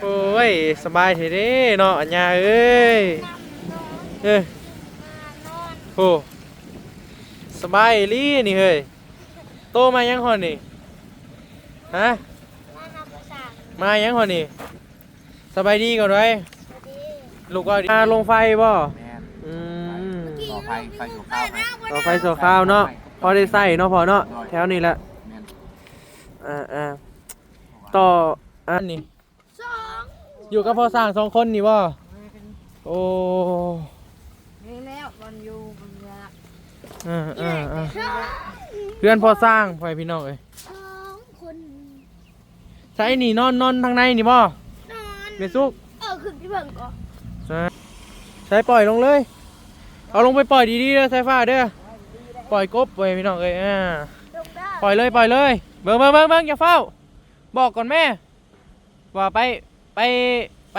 โอ้ยสบายเถเด้เนาะอัญญาเอ้ยเอ้ยโอ้สบายอีหลีนี่เฮ้ยโตมายังฮอนนี่ฮะมายังฮอนนี่สบายดีก่อนไว้ลูกว่าดีมาลงไฟบ่แมนอืมต่อไฟไฟอยู่ข้าวไหมต่อไฟโซข้าวเนาะพอได้ใส่เนาะพอเนาะแถวนี้แหละแมนอ่าอ่าต่ออันนี้ อยู่กับพ่อสร้างสองคนนี่บ่โอ้นี่แล้วบอลอยู่บอลยาอ่าอ่าอ่าเพื่อนพ่อสร้างพ่อพี่น้องเอ้ยสองคนใส่นี่นอนนอนทางในนี่บ่นอนเมซุกเออขึ้นที่เบิ่งก่อนใส่ปล่อยลงเลย เอาลงไปปล่อยดีๆเด้อสายฟ้าเด้อปล่อยกบไปพี่น้องเอ้ยอ่าลงได้ปล่อยเลยปล่อยเลยเบิ่งเบิ่งเบิ่งเบิ่งอย่าเฝ้า บอกก่อนแม่ว่าไป ไปไป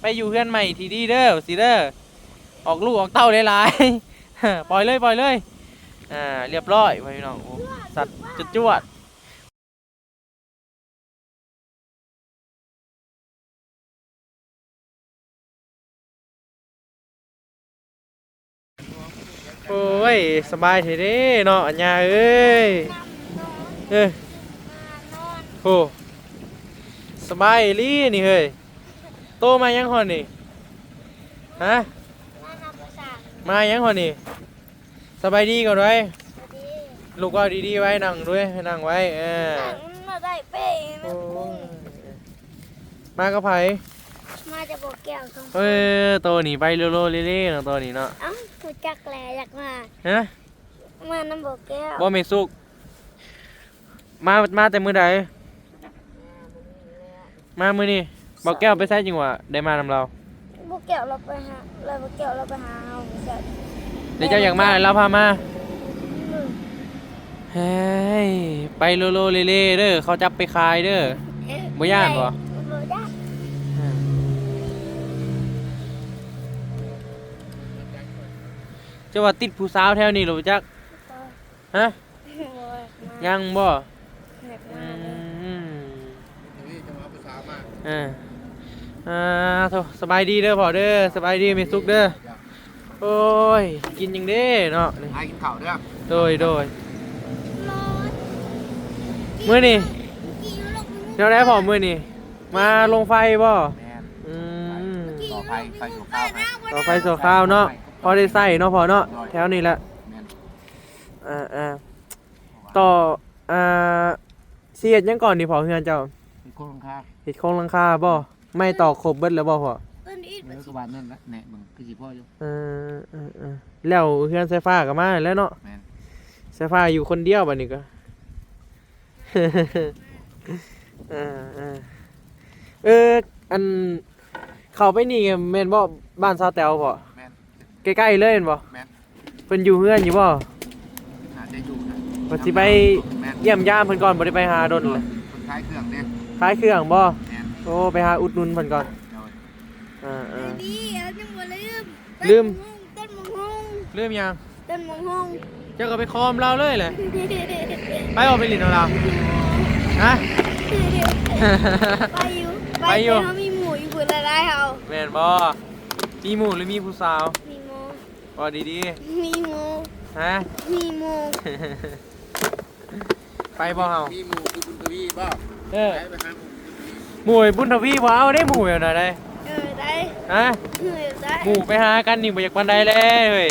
ไปอยู่เพื่อนใหม่ทีดีเด้อสิเด้อออกลูกออกเต้าหลายๆปล่อยเลยปล่อยเลยอ่าเรียบร้อยไว้พี่น้องสัตว์จุดจวดโอ้ยสบายเถเด้เนาะอัญญาเอ้ยเอ้ยนอโอ้ สบายอีหลีนี่เฮ้ยโตมายังฮอนนี่ฮะว่านำภาษามายังฮอนนี่สบายดีก่อนไว้พอดีลูกก็ดีๆไว้นั่งด้วยให้นั่งไว้เออหนังมาได้เป้โอ้ยมากับไผมาจะบอกแก้วตรงเอ้ยโตหนีไปโลโลเล่ๆเนาะโตหนีเนาะเอ้าหูจักแลอยากมาฮะมาน้ำบอกแก้วบ่เมสุกมามาแต่มื้อใด มามื้อนี้บอกแก้วไปใส่จริงวะได้มานำเราบอกแก้วเราไปหาเราบอกแก้วเราไปหาเอาเสร็จเดี๋ยวเจ้าอยากมาเราพามาเฮ้ยไปโลโลเลเล่เด้อเขาจับไปขายเด้อบ่ย้านบ่บ่ย่านจะว่าติดผู้สาวแถวนี้หรือจักฮะบ่มายังบ่ อยาก อื มาเลย ม นี่จะมาผู้สาวมา อ่าอ่าโถสบายดีเด้อพ่อเด้อสบายดีมีสุขเด้อโอ้ยกินยังเด้เนาะนี่ไอ้กินข้าวเด้อโดยโดยร้อนมื้อนี้กี่ลูกเดี๋ยวได้พ่อมื้อนี้มาลงไฟบ่แมนอืมต่อไฟไฟอยู่ข้าวไหมต่อไฟโซข้าวเนาะพอได้ใส่เนาะพ่อเนาะแถวนี้แหละแมนอ่าอ่าต่ออ่าเสียดยังก่อนดิพอเฮือนเจ้ามีคนข้าง เห็ดโครงหลังคาบ่ไม่ต่อครบเบิดแล้วบ่พอต้นอีกเนื้อกระบาดนั่นละแหน่มึงคือสิพ่ออยู่ เออเออเออแล้วเฮือนไฟฟ้าก็มาแล้วเนาะแมนไฟฟ้าอยู่คนเดียวบัดนี้ก็ เออเออเอออันเข้าไปนี่แม่นบ่บ้านซาวแตวบ่แมนใกล้ๆเลยแม่นบ่แมนเพิ่นอยู่เฮือนอยู่บ่ หาได้อยู่นะว่าสิไปแมนเยี่ยมยามเพิ่นก่อนบ่ได้ไปหาดนเลย คนขายเครื่อง เนี่ยขายเครื่องบ่แมนโอ้ไปหาอุดหนุนเพิ่นก่อนเดี๋ยวอ่าอ่า ดีเอาจังบ่ลืมลืม ต้นมะฮงเริ่มยังต้นมะฮงเจ้าก็ไปคอมเราเลยแหละไปออกไปหลินของเราฮะ ไปอยู่ไปอยู่เขามีหมูอยู่พุ่นละได้เฮาแม่นบ่มีหมู่หรือมีผู้สาวมีหมูบ่ดีมีหมูๆฮะ มีหมูไปบ่เฮามีหมูคือบุญทวีบ่ เออไปไปหาหมูบุญทวีหมู่ไอ้บุญทวีบ่เอาได้หมู่อยู่ไหนได้เออได้ฮะเออได้หมู่ไปหากันนี่บ่อยากปานใดเลยเฮ้ย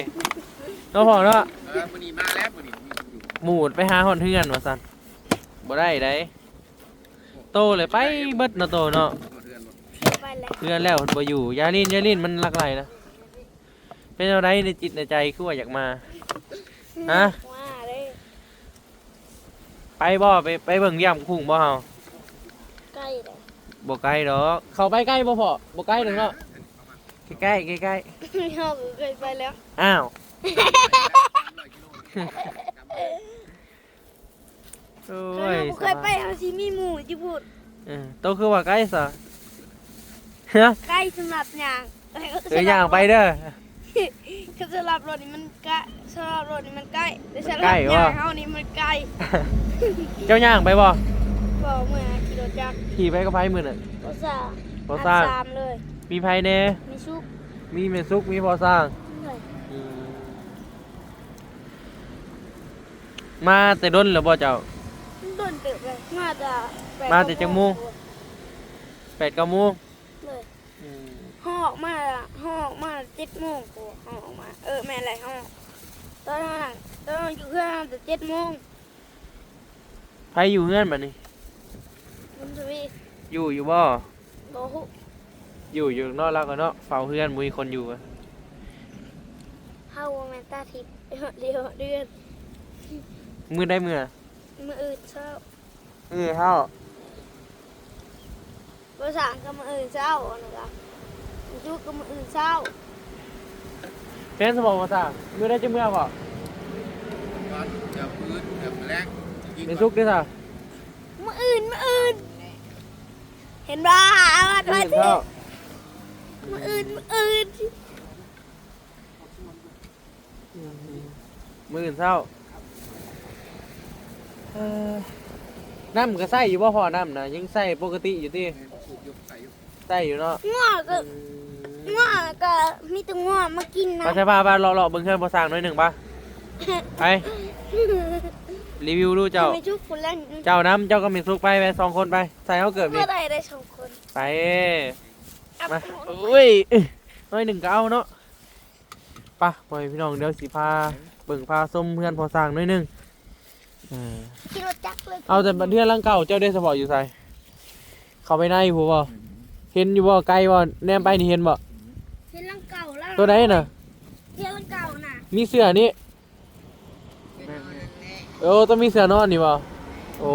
เนาะพ่อเนาะเออมื้อนี้มาแล้วมื้อนี้มีอยู่หมู่ไปหาฮอดเฮือนว่าซั่นบ่ได้ได้โตเลยไปเบิดเนาะโตเนาะหมดเดือนหมดไปแล้วเพื่อนแล้วเพิ่นบ่อยู่ยาลินยาลินมันรักไหลนะเป็นอะไรในจิตในใจคือว่าอยากมาฮะว่าเลยไปบ่ไปไปเบิ่งเยี่ยมคุ้งบ่เฮาใก ล้เลยบ่ไกลดอกเข้าไปใกล้บ่พอบ่ไกลดอกเนาะใกล้ๆใกล้เฮาก็เคยไปแล้วๆอ้าว โอ้เคยยเฮาเคยไปเฮาสิมีหมูจิพูดเออโตคือว่าใกล้ซะฮะใกล้สำหรับย่างเอ้ยย่างไปเด้อ คือสำหรับรถนี่มันใกล้สำหรับรถนี่มันใกล้แต่สำหรับใกล้วะย่างเฮานี่มันไกล เจ้าย่างไปบ่ บอกเมื่อกิโลจักรขี่ไปกับไผมื้อน่ะภาษาพอสร้างสามเลย มีไผแน่มีซุปมีแม่ซุกมีพอสร้างเลยมาแต่ดนแล้วบ่เจ้า ต้นตึกเลยมาจะแปดมาแต่จังมุง8 9โมงเลยห่อออกมาอะห่อออกมาเจ็ดโมงกูห่อออกมา เออแม่อะไรห่อตอนนั้นตอนนั้นอยู่เครื่องแต่เจ็ดโมงไผอยู่เฮือนบัดนี้ คุณทวีอยู่อยู่บ่โลหุอยู่อยู่นอกแล้วก็เนาะเฝ้าเฮือนบ่มีคนอยู่อะเฮาแมนตาทิพย์เดียวเดือนมื้อได้มื้อมืออื่นเช้าเออเฮาภาษาก็มืออื่นเช้าอันนะครับยูก็มืออื่นเช้าเพิ่นสมองว่าซ่ามื้อได้จะมื้อบ่ก่อนเดี๋ยวพื้นเดี๋ยวแรงยิงแม่ซุกเด้อซ่ามืออื่นมืออื่น เห็นบ้าว่ามื้ตัวอเช้ามืออื่นมืออื่นมื้อเช้าเอ่อน้ำก็ใส่อยู่บ่พอน้ำนะยังใส่ปกติอยู่ติสูบยกใส่ยกใส่อยู่เนาะง้อก็ง้อก็มีแต่ง้อมากินนะมาใช่ป่ะบ้านรอๆเบิ่งเครื่องพอสร้างหน่อยหนึ่งป่ะไป รีวิวดูเจ้า ไม่ชุกคนแรกเจ้าน้ำเจ้าก็มีซุกไปไปสองคนไป ใส่เขาเกิดดิเมื่อไรได้สองคนไปมาอุ้ยน้อยหนึ่งก็เอาเนาะไป่ะปล่อยพี่น้องเดี๋ยวสิพาเบิ่งพาส้มเพื่อนพอสร้างหน่อยหนึงเออกินรถจักรเลยเอาแต่บันเทือนร่างเก่าเจ้าได้สปอร์ตอยู่ใส่เข้าไปในหัวบ่เห็นอยู่บ่ไกลบ่แนมไปนี่เห็นบ่เห็นลังเก่าแล้วตัวไหนน่ะเห็นลังเก่าน่ะมีเสื้อนี่ โอ้ต้องมีเสื้อนอนนี่บ่โอ้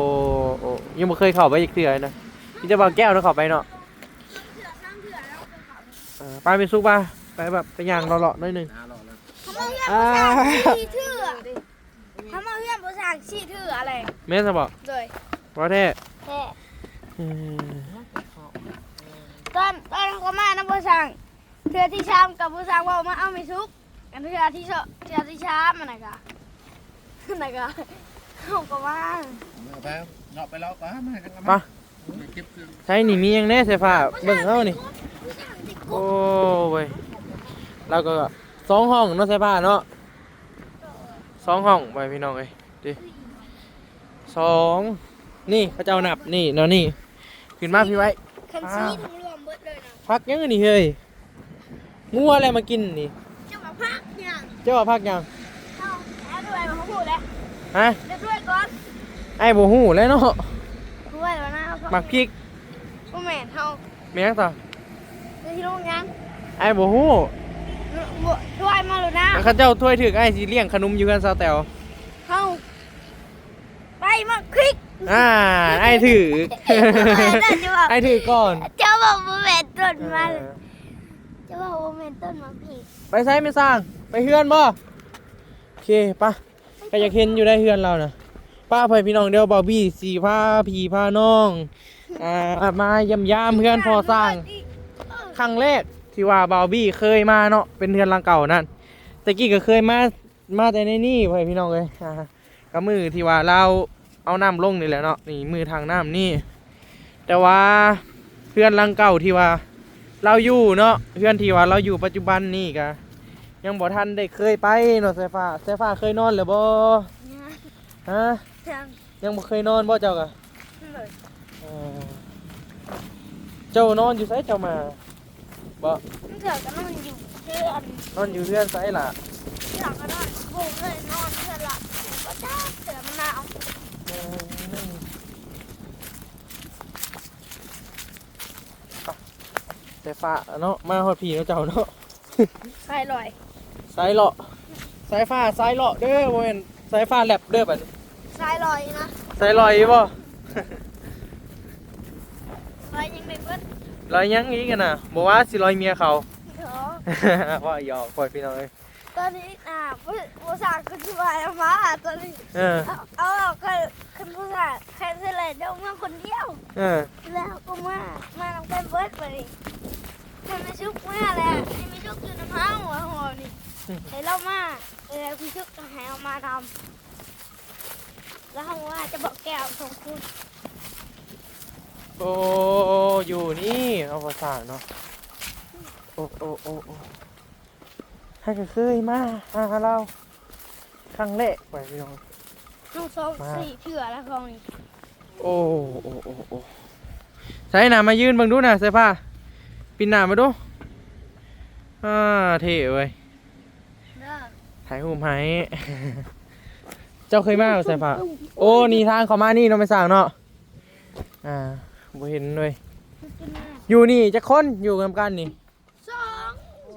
โอ้ยังบ่เคยเข้าไปอีกเสื้อเลยนะมีแต่บางแก้วเนาะเข้าไปเนาะเถื่อสร้างเถื่อแล้วเป็นเขาเออไปเป็นซุกป่ะไปแบบไปย่างเลาะๆหน่อยหนึงหน้ารอแล้วเขามาเพื่อนภาษาชีเถื่อเขามาเพื่อนภาษาชีเถื่ออะไรแม่นซะบ่เลยบ่แท้แค่เออตอนตอนเขามานะภาษาเถื่อที่ชามกับภาษาว่ามาเอาไม่ซุกอันเถื่อที่ชอเถื่อที่ชามมันนะกะ นะกะเขาก็ว่าเอาไปเงาะไปแล้วก็มากันไปเก็บเครื่องใช่นี่มีหยังแน่เสื้อผ้าเบิ่งเฮานี่โอ้เว้ยแล้วก็สองห้องเนาะเสื้อผ้าเนาะสองห้องไปพี่น้องเอ้ยดิสองนี่เขาเจ้านับนี่เนาะนี่ขึ้นมาพี่ไว้คันซีถึงรวมเบิดเลยนะพักยังนี่เฮ้ยงัวอะไรมากินนี่เจ้ามาพักเนี่ยเจ้าว่าพักยัง ฮะเดี๋ยวด้วยก่อนไอ้บ่ฮู้แล้วเนาะด้วยแล้วนะหมักพริกพ่อแม่เฮาแม่งต่อจะที่โรงงานไอ้บ่ฮู้ด้วยมาแล้วนะเขาเจ้าถ้วยถึกไอ้สิเลี้ยงขนมอยู่กันซาวแตวเฮาไปมาคลิกอ่าไอ้ถือจะบอกไอ้ถือก่อนจะบอกว่าแม่ต้นมาจะบอกว่าแม่ต้นมาผิดไปใช้ไม่สร้างไปเฮือนบ่โอเคปะ ก็อยากเห็นอยู่ได้เฮือนเรานะป้าเพื่อพี่น้องเดียวบอบี้สีผ้าผีผ้าน้องอ่ามายำยามเพื่อนพอสร้าง ครั้งแรกที่ว่าบาบี้เคยมาเนาะเป็นเฮือนหลังเก่านั่นแต่กี้ก็เคยมามาแต่ในนี่เพื่อพี่น้องเลยอ่าก็มือที่ว่าเราเอาน้ำลงนี่แหละเนาะนี่มือทางน้ำนี่ แต่ว่าเพื่อนหลังเก่าที่ว่า เราอยู่เนาะเพื่อนที่ว่าเราอยู่ปัจจุบันนี่กะ ยังบ่ทันได้เคยไปเนาะสายฟ้าสายฟ้าเคยนอนหรือบ่ฮะจังยังบ่เคยนอนบ่เจ้ากะเลยเออเจ้านอนอยู่ไสเจ้ามาบ่มันเถื่อก็นอนอยู่เพื่อนนอนอยู่เพื่อนไสล่ะเถื่อก็นอนโบกเลยนอนเพื่อนละก็จ้าเถื่อมันหนาวเออไปสายฟ้าเนาะมาฮอดพี่เนาะเจ้าเนาะใส่ลอย สายเลาะสายฟ้าสายเลาะเด้อบ่แม่นสายฟ้าแลบเด้อบัดนี้ใส่ลอยนะสายลอยบ่ ลอยยังไม่เบิดลอยยังอีกกันน่ะบอกว่าสิลอยเมียเขา เถอะ ว่าหยอกปล่อยพี่น้องเลยตอนนี้อ่าผู้ผู้สาวก็คือว่าเอามาตอนนี้ เออเอาเอาเอาคือคือผู้สาวใครจะเลยเดี๋ยวมาคนเดียว เออแล้วก็มามาทำกันเบิร์ดไปดิมันไม่ชุกมาแหล้วนี่ไม่ชุกอยู่ในห้างหัวหัวนี่ เห็นเรามาเออพี่ชุกก็ให้เอามาทำแล้วเขาว่าจะบอกแก้วสองคุณโอ้อยู่นี่เอาภาษาเนาะโอ้โอ้โอ้โอ้ให้ก็เคยมาหาเราครั้งแรกไปพี่น้องน้องสองมาสี่เถื่อแล้วของนี่โอ้โอ้โอ้โอ้ใส่หนามายืนเบังดูหน่ะใส่ผ้าปินหนามาดูอ่าเท่เว้ยเด้อ ถ่ายรูปให้เจ้าเคยมาบ่ใส่ผ้าโอ้นี่ทางเขามานี่เราไม่สั่งเนาะอ่าบ่เห็นเลยกินแม่อยู่นี่จะคนอยู่กันกันนี่สอง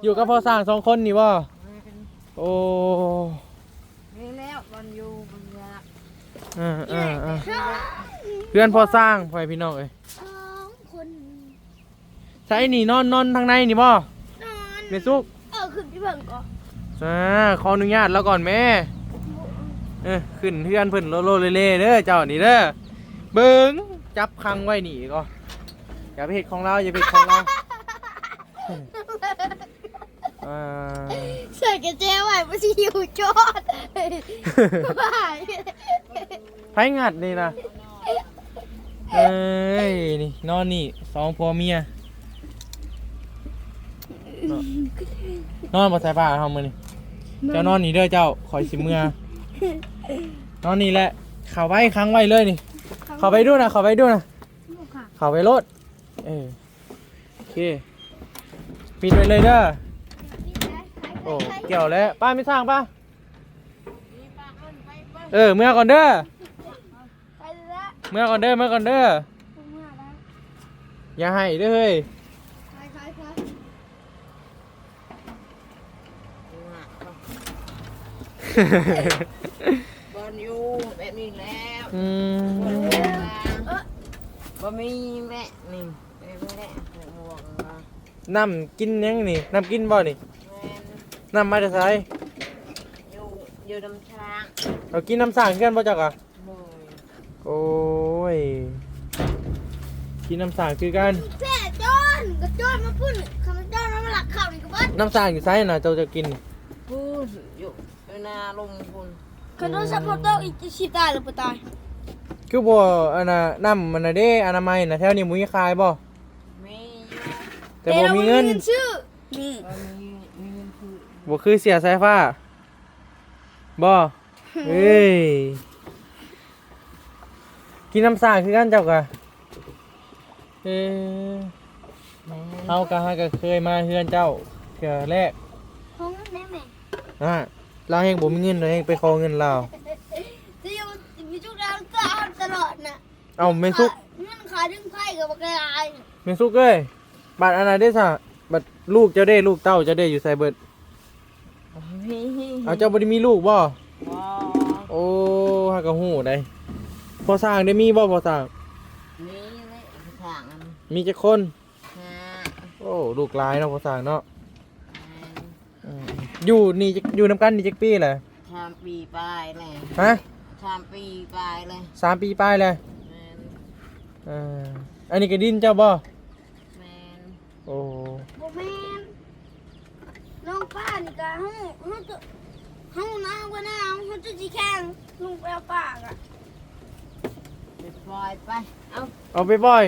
อยู่กับพ่อสร้างสองคนนี่บ่โอ้นี่แล้วบอลอยู่บอลยาอ่าอ่าอ่าสองเพื่อนพ่อสร้างพ่อพี่น้องเอ้ยสองคนใช่นี่นอนนอนทางในนี่บ่นอนเมซุกเออขึ้นที่เบิ่งก่อน อ่าขออนุญาตแล้วก่อนแม่เออขึ้นเพื่อนเพิ่นโลโลเลเล่เด้อเจ้านี่เด้อเบิ่งจับคังไว้นี่ก็อย่าไปเฮ็ดของเราอย่าไปเฮ็ดของเราอ่าใส่กระเจไว้ไม่ใช่อยู่จอดไปไผงัดนี่นะเอ้ยนี่นอนนี่สองผัวเมียเนาะนอนบ่ใส่ผ้าเฮามื้อนี่ เจ้านอนนี่เด้อเจ้าคอยสิเมื่อนอนนี่แหละเข้าไว้ค้างไว้เลยนี่เข้าไปดูนะเข้าไปดูนะเข้าไปรถเออโอเคปิดไว้เลยเด้อโอ้เกี่ยวแล้วป้าไม่สร้างป้าเออเมื่อก่อนเด้อไปแล้วเมื่อก่อนเด้อเมื่อก่อนเด้อเมื่อแล้วอย่าให้เด้อเฮ้ย ไปไปไป บอลอยู่แบบนี้แล้วอืมบ่มีแม่นี่แบบนี้แหละหมวกมาน้ำกินยังนี่น้ำกินบ่นี่แม่นน้ำมาจะใส่อยู่อยู่น้ำช้างเรากินน้ำสั่งกันบ่จักอะโอ้ยโอ้ยกินน้ำสั่งคือกันแม่จอนกับจอนมาพุ่นคำจอนมาหลักข่าวนี่กับบ้านน้ำสั่งอยู่ไสน่ะเจ้าจะกินพูดอยู่อยู่ห น้าลงคุณคันโดนซัพพอร์ตเตอร์อีกจะชีตายหรือเปล่าตายคือบ่อันน่ะน้ำมันน่ะเด้อนามัยน่ะแถวนี้มุ้ยขายบ่มีอยู่แต่บ่มีเงินชื่อนี่บ่มีมีเงินคือบ่คือเสียสายฟ้าบ่เอ้ยกินน้ำสั่งคือกันเจ้ากะเออแม่เฮากะฮะก็เคยมาเฮือนเจ้าเทื่อแรกห้องแม่แม่อะ เราเฮงบ่มีเงินเราเฮงไปขอเงินเราจะอยู่มีทุกร้านก็เอาตลอดน่ะเอ้าเมนซุกมันขายถึงไพ่กับกระไรเมนซุกเอ้ยบัตรอันไหนได้ซะบัตรลูกเจ้าได้ลูกเต้าเจ้าได้อยู่ไสเบิดมีเอาเจ้าบ่ได้มีลูกบ่บ่โอ้ฮะก็ฮู้ได้พอสร้างได้มีบ่พอสร้างมีเลยทางอันมีจักคนฮะโอ้ลูกหลายเนาะพอสร้างเนาะแม่นอืม อยู่นี่จักอยู่นำกันนี่จักปีแหละทำปีปลายเลยฮะทำปีปลายเลยสามปีปลายเลยแม่นเอออันนี้ก็ดินเจ้าบ่แม่นโอ้โบแมนน้องป้านี่ก็ห้องห้องจะห้องน้ำก็น้ำห้องจะจีแข่งลุงไปเอาปากอะไปปล่อยไปเอาเอาไปปล่อย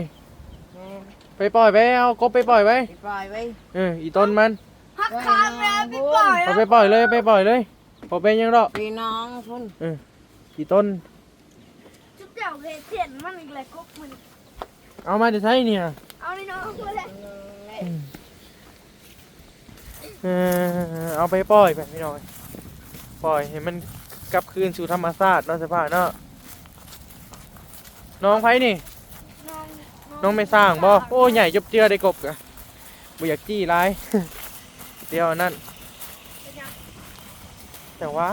แม่นไปปล่อยไปเอากบไปปล่อยไปไปปล่อยไว้เอออีต้นมัน หักขาแล้วไปปล่อยเอาอะไปปล่อยเลยไปปล่อยเลยพอเป็นยังดอกพี่น้องคุณเอออีต้น จุดเดี่ยวเพจเห็นมันอีกเลยกุ๊กมันเอามาจะใช้เนี่ยเอาในน้องมาเลยเออเอาไปปล่อยไปพี่น้อยปล่อยให้มันกลับคืนสู่ธรรมชาติเนาะสภาพเนาะน้องไผนี่น้องน้องไม่สร้างบ่โอ้ใหญ่จบเจือได้กบกะบ่อยากจี้ร้าย เดี๋ยวนั่นแต่ว่า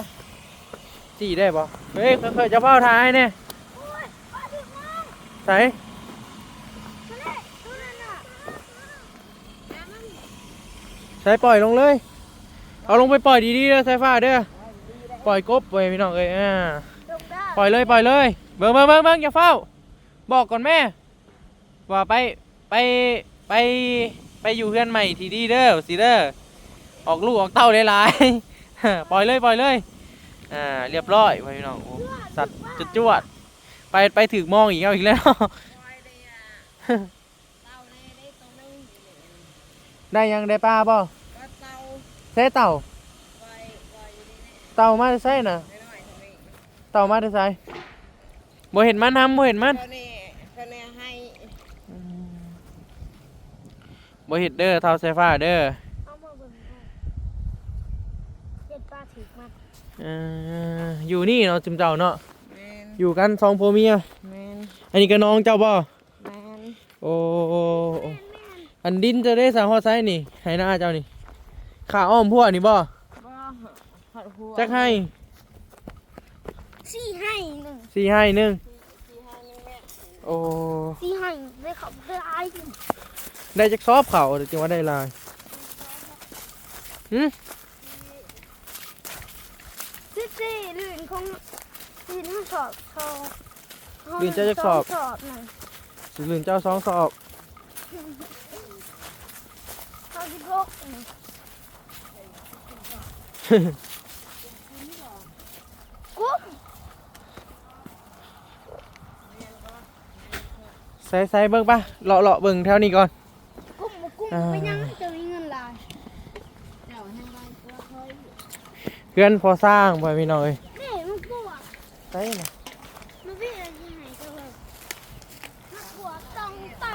จี้ได้บ่เฮ้ยเคยๆจะเฝ้าท้ายเนี่ยโอ้ยป้าถึงน้องใส่นั่นแหละนั่นน่ะใส่ปล่อยลงเลย เอาลงไปปล่อยดีๆเด้อสายฟ้าเด้อปล่อยกบไปพี่น้องเอ้ยอ่าลงได้ปล่อยเลยปล่อยเลยเบิ่งเบิ่งเบิ่งเบิ่งอย่าเฝ้า บอกก่อนแม่ว่าไปไปไปไปอยู่เพื่อนใหม่ทีดีเด้อสิเด้อ ออกลูกออกเต้าหลายๆปล่อยเลยปล่อยเลยอ่าเรียบร้อยไว้พี่น้องโอ้สัตว์จุดจวดไปไปถึกมองอีกเอาอีกแล้วเตาเลยได้ตรงนึงได้ยังได้ปลาบ่ก็เตาใส่เต่าไว้ไว้อยู่นี่แหละเต่ามาใส่น่ะน้อยๆเท่านี้เต่ามาได้ใส่บ่เห็นมันทำบ่เห็นมันเท่านี้เท่านี้ให้บ่เห็นเด้อเท่าไฟฟ้าเด้อ เอามาเบิ่งเอาเจ็ดปลา ถึกมันเอ่ออยู่นี่เนาะจุมเจ้าเนาะแมนอยู่กันสองผัวเมียแมนอันนี้ก็น้องเจ้าบ่แมนโอ้โอ้โอ้อันดินจะได้สาฮอดไซนี่ให้หน้าเจ้านี่ขาอ้อมพวกนี่บ่บ่หัดหัวจักให้สี่ให้หนึ่งสี่ให้หนึงที่ให้ยังแม่โอ้สี่ให้ได้ขับเรือไอ้ดิได้จักซอบเขาเดี๋ยวจึงว่าได้ลายหื มสิบสี่ลื่นของลื่นห้าสอบทองลื่นเจ้าจักสอบ สอบหนึ่งสิลืนเจ้าสองสอบเขาสิบหกหนึ่งกุ๊บใส่ใส่เบิ่งปะเลาะเลาะเบิ่งแถวนี้ก่อน กุ๊บบ่กุ๊บอ่า ไปยังจะมีเงินหลาย เจ้าให้ไว้ตัวเคย เพื่อนพอสร้างบ่พี่น้องเอ้ยนี่มันปวดใส่น่ะมันเป็นอะไรที่ไหนกันเลยมันปวดตรงไต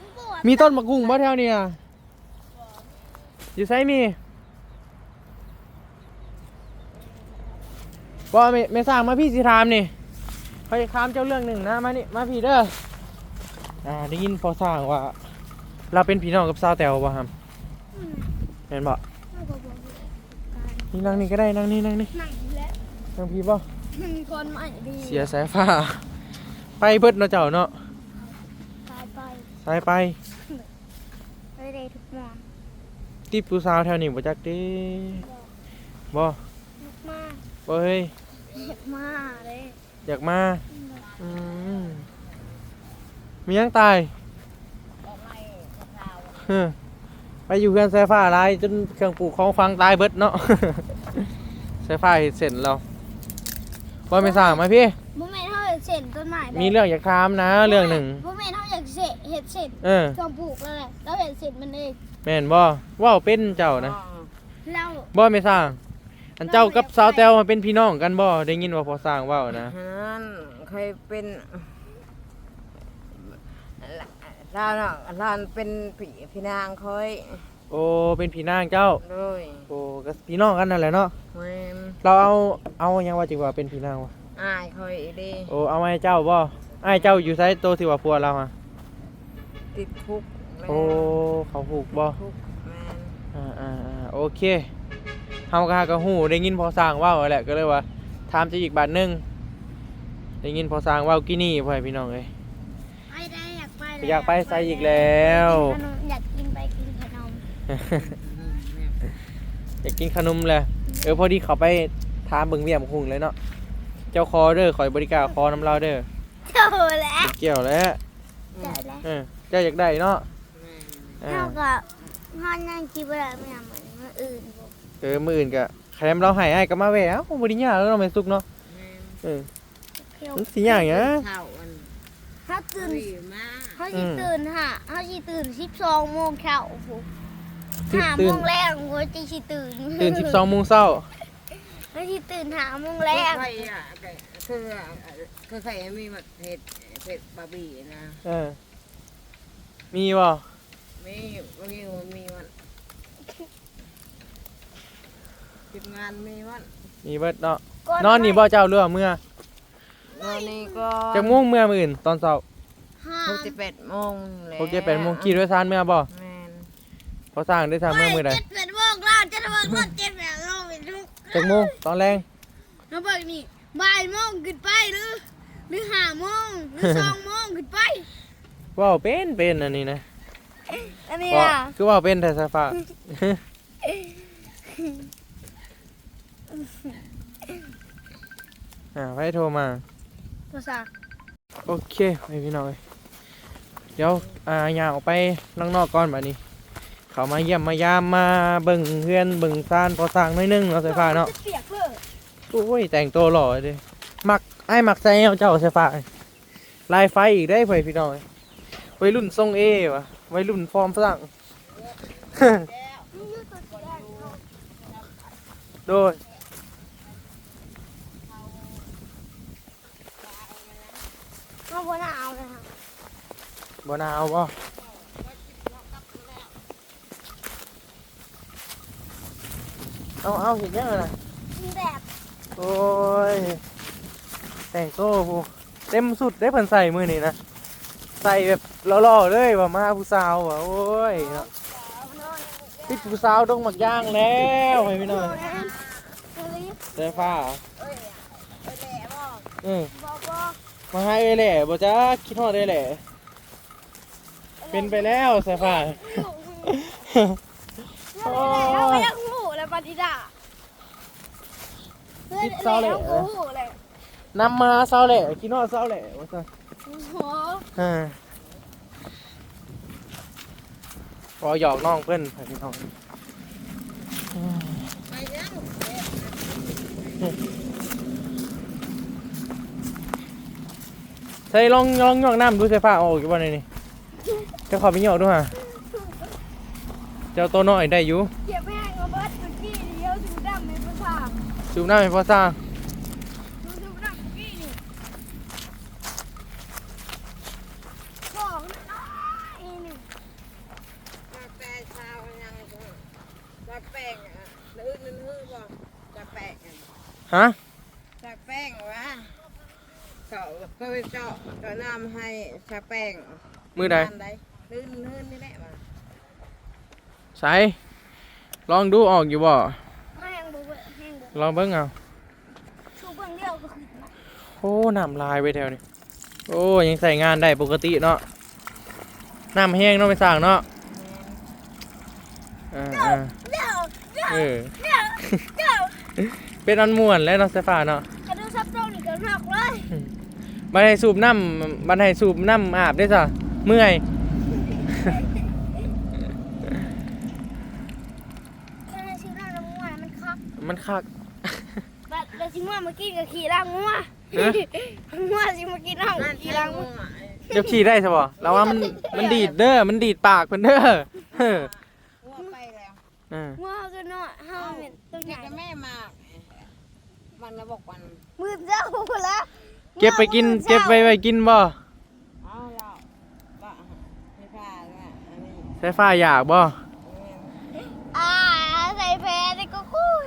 มันปวดมีต้นมะกุ้งบ่แถวนี้อะอยู่ไสมีบ่ไม่ไม่สร้างมาพี่สิถามนี่ไปถามเจ้าเรื่องหนึ่งนะมานี่มาพี่เด้ออ่าได้ยินพอสร้างว่า เราเป็นพี่น้องกับสาวแตวบ่ครับเห็นบ่มันก็บอกอยู่การ นี่นั่งนี่ก็ได้นั่งนี่นั่งนี่นั่งอยู่แล้วนั่งพี่บ่มันมีคนใหม่ดีเสียสายฟ้า ไปเบิดเนาะเจ้าเนาะตายไปสายไปไปได้ทุกหมอนติดผู้สาวแถวนี้บ่จักเด้บ่ลูกมากบ่เฮ้ยเจ็บมากเลยอยากมาอืมมียังตายออกไม้ขาวเฮ้อ ไปอยู่เพื่อนสายฟ้าหลายจนเครื่องปลูกของฟังตายเบิดเนาะ สายฟ้าเฮ็ดเสร็จแล้วบ่ไม่สร้างมาพี่ บุเมนเขาอยากเสร็จต้นไม้ได้มีเรื่องอยากถามนะเรื่องหนึ่ง บุเมนเขาอยากเสร็จเห็ดเสร็จเออ เครื่องปลูกแล้วแหละแล้วเห็ดเสร็จมันเองแม่นบ่เว้าเป็นเจ้านะเราบ่ไม่สร้างอันเจ้ากับสาวแต้วมาเป็นพี่น้องกันบ่ได้ยินว่าพอสร้างเว้านะฮันเคยเป็น ร้านอะร้านเป็นผีพี่นางคอยโอ้เป็นพี่นางเจ้าเลยโอ้ก็พี่น้องกันนั่นแหละเนาะแม่นเราเอาเอาหยังว่าจิว่าเป็นพี่นางวะอายคอยดีโอ้เอามาให้เจ้าบ่อ้ายเจ้าอยู่ไสโตที่ว่าพัวเราอะติดคุกแม่นโอ้เขาผูกบ่คุกแม่นอ่าอ่าอ่าโอเคเฮาก็หาก็ฮู้ได้ยินพอสร้างเว้าแหละก็เลยว่าถามจะอีกบาทหนึงได้ยินพอสร้างเว้ากี่นี่พ่อให้พี่น้องเอ้ยไปได้ อยากไปอยากไปไสอีกแล้ว ขนมอยากกินไปกินขนมอยากกินขนมเลยเออพอดีเขาไปถามเบิ่งเวียมคุงเลยเนาะเจ้าคอเด้อขอยบริการคอน้ำเราเด้อเท่าแล้วเกี่ยวแล้วเท่าแล้วเออเจ้าอยากได้เนาะเออเท่ากับห้องนั่งคิดว่าไม่เหมือนเมื่ออื่นผมเออมืออื่นกะแคมเราให้ไอ้ายก็มาแหววบริญญากแล้วเราไม่สุกเนาะเออเที่ยวมันสีอย่างเงี้ย เท่าอันถ้าตื่นดีมากเขาสิตื่นฮะเขาสิตื่นสิบสองโมงเช้าโอ้โหตื่นห้าโมตื่นงแรกหัวใจสิตื่นตื่นสิบสองโมงเช้าเขาสิตื่นห้าโมงแรกใครอะคือคือใครมีแบบเผ็ดเผ็ดบาร์บี้นะเออมีบ่มีบางทีมันมีวันติดงานมีวันมีเบิดเนาะนอนนี่บ่เจ้าเรือเมื่อ ตอนนี้ก็จะม่วงเมื่อมืออื่นตอนเช้าห้าหกสิบแปดโมงแล้วโอเคแปดโมงขี่ด้วยซานเมื่อบ่แมนพอสร้างได้ทางเมื่อมือใดเจ็ดแปดโมงแล้วเจ็ดโมงก็เจ็ดแปดโมงเป็นทุกจากโมงตอนแรงแล้วบอกนี่บ่ายโมงขึ้นไปหรือหรือห้าโมงหรือสองโมงขึ้นไปว้าวเป็นเป็นอันนี้นะอันนี้ว่าอะคือว่าเป็นแต่สายฟ้าอ่าไปโทรมา ภาษาโอเคไปพี่น้อยเดี๋ยวอ่าย่างออกไปข้างนอกก่อนบัดนี้ เขามาเยี่ยมมายามมาเบิ่งเพื่อนเบิ่งซานพอสร้างหน้อยหนึงเนาะสายฟ้าเนาะเปียกเพื่อโอ้ยแต่งตัวหล่อเลยมักไอ้ายมักใส่เอาเจ้าสายฟ้าลายไฟอีกได้เพื่อนพี่น้องวัยรุ่นทรงเอวะวัยรุ่นฟอร์มฝรั่ง โดย เอาบ่น่าเอาเลยค่ะ บ่นาวบ่เอาเอาเห็นยังไงนะแบบโอ้ย แต่งโต้ผู้เต็มสุดได้เพิ่นใส่มือนี่นะ ใส่แบบหล่อๆเลยว่ามาผู้สาวว่ะโอ้ยเนาะติดผู้สาวต้องหมักย่างแล้วให้พี่หน่อยเสื้อฟ้าเอ้ยเอ้ยแหล่บ่เออบอกบอกมาให้เอ้ยแหล่บ่จ้าคิดฮอดได้แหล่ เป็นไปแล้วเสื้อฟ้าโอ้ยไม่อยากหูเลยปฏิดาเพื่อนเลยเอาหูเลยนำมาเศร้าแหล่คิดฮอดเศร้าแหล่ว่าซั่นโอ้โหอ่าพอหยอกน้องเพื่อนให้พี่น้องไปยังใส่ลองลองหยอกน้ำดูเสื้อผ้าออกอยู่บ่ใน นี่จะขอไปหยอกดูฮะเจ้าตัวน้อยได้อยู่เก็บแห้งเอาเบิร์ดเมื่อกี้เดียวสูดำในภาษาสูบน้ำให้พ่อสร้างดูสูดำเมื่อกี้นี่บอกน้อยๆนี่มาแปะชาวยังบ่มาแป้งอะลื่นลื่นฮื้อบ่จะแป้งอะฮะจะแป้งวะเขาเคยเจาะเจาะน้ำให้ชาแป้งมือใดน้ำ ลื่นลื่นนี่แหละมาใส่ลองดูออกอยู่บ่แห้งบุบแห้งบุบลองเบิ่งเอาชูเบื้องเดียวก็ขึ้นมาโอ้น้ำลายไปแถวนี้โอ้ยังใส่งานได้ปกติเนาะน้ำแห้งเนาะไม่สร้างเนาะอ่าอ่าเดี๋ยวเดี๋ยวเออเดี๋ยวเดี๋ยวเป็นอันม่วนแล้วเนาะเสื้อผ้าเนาะกระดูกซับซ้อนนี่ก็หนักเลยบันให้สูบน้ำบันให้สูบน้ำอาบได้จ้ะเมื่อย แค่ชื่อร่างน้ำงัวมันคัก มัน คักแบบเราชิมว่าเมื่อกี้ก็ขี่ร่างงัวฮะงัวชิมากินน้ำนั่นขี่ที่ร่ารังงงัวเดี๋ยวขี่ได้ใช่ป่ะเราว่ามันมันดีดเด้อ มันดีดปากเพิ่นเด้อเอองัวไปแล้วเอองัวก็น้อยห้าเม็ดตัวใหเด็ญ่กกับแม่มามันระบอกวันมือเจ้าละเก็บไปกิน เก็บไปไว้กินบ่อ๋อเราบ้าไม่พลาดละอันนี้ใช้ฟ้าอยากบ่ อ่าใส่แพ้นี่ก็คุย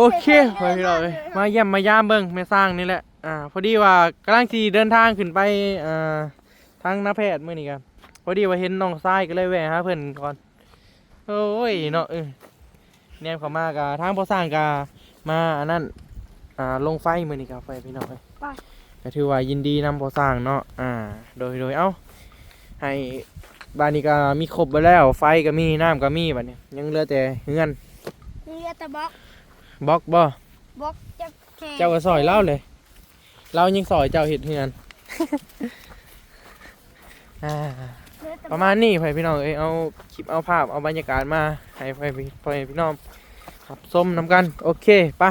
โอเคไปพี่น้องเอ้ยมาเยี่ยมมายามเบิ่งแม่สร้างนี่แหละ อ่า พอดีว่ากำลังสิเดินทางขึ้นไป อ่า ทางนาแพทย์มื้อนี้กันพอดีว่าเห็นน้องทรายก็เลยแวะหาเพิ่นก่อน โอ้ยเนาะเออแนมเข้ามากะทางพ่อสร้างกะมาอันนั้น อ่า ลงไฟมื้อนี้ครับไฟพี่น้องเอ้ยไปก็ถือว่ายินดีนำพอสร้างเนาะ อ่า โดยโดยเอ้า ให้บ้านนี้ก็มีครบไปแล้ว ไฟก็มีน้ำก็มีบัดนี้ยังเหลือแต่เฮือนนี่เรียกตะบ็อก บล็อกบ่บ็อกจะแข่งเจ้าก็ซอยเล่าเลย เรายังซอยเจ้าเห็ดเฮือน อ่าเรียกตะปบ็อระกมาณนี้ไปพี่น้องเอ้ยเอาคลิปเอาภาพเอาบรรยากาศมาให้ไปไปพี่น้องขับส้มน้ำกัน โอเคปะ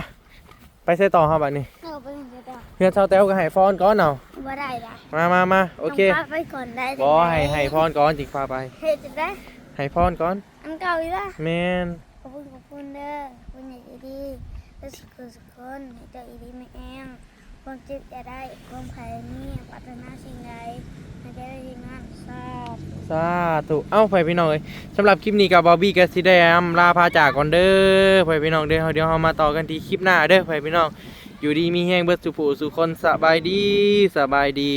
ไปใส่ต่อครับบัดนี้เออไปเดี๋ยวเดี๋ยวเฮือนชาวแต้วก็ให้ฟอนก่อนเอาว่าได้ได้มามามาโอเคต้องพาไปก่อนได้บอให้ให้ฟอนก่อนจิกฟ้าไปเฮ็ดจะได้ให้พรก่อนอันเก่าอีกละแมนขอ บคุณขอบคุณเด้อคุณอย่างดีและสุขสุขคนให้เจ้าอีดีไม่แองความเจ็บจะได้ความภัยนี้ปรารถนาสิ่งใดให้ได้ที่นั้นทราบสาธุเอ้าไปพี่น้องเอ้ยสำหรับคลิปนี้กับบอบบี้กับซีแดมลาพาจากก่อนเด้อไปพี่น้องเด้อเดี๋ยวเรามาต่อกันที่คลิปหน้าเด้อไปพี่น้องอยู่ดีมีแห้งเบิดสุผูสุคนสบายดีสบายดี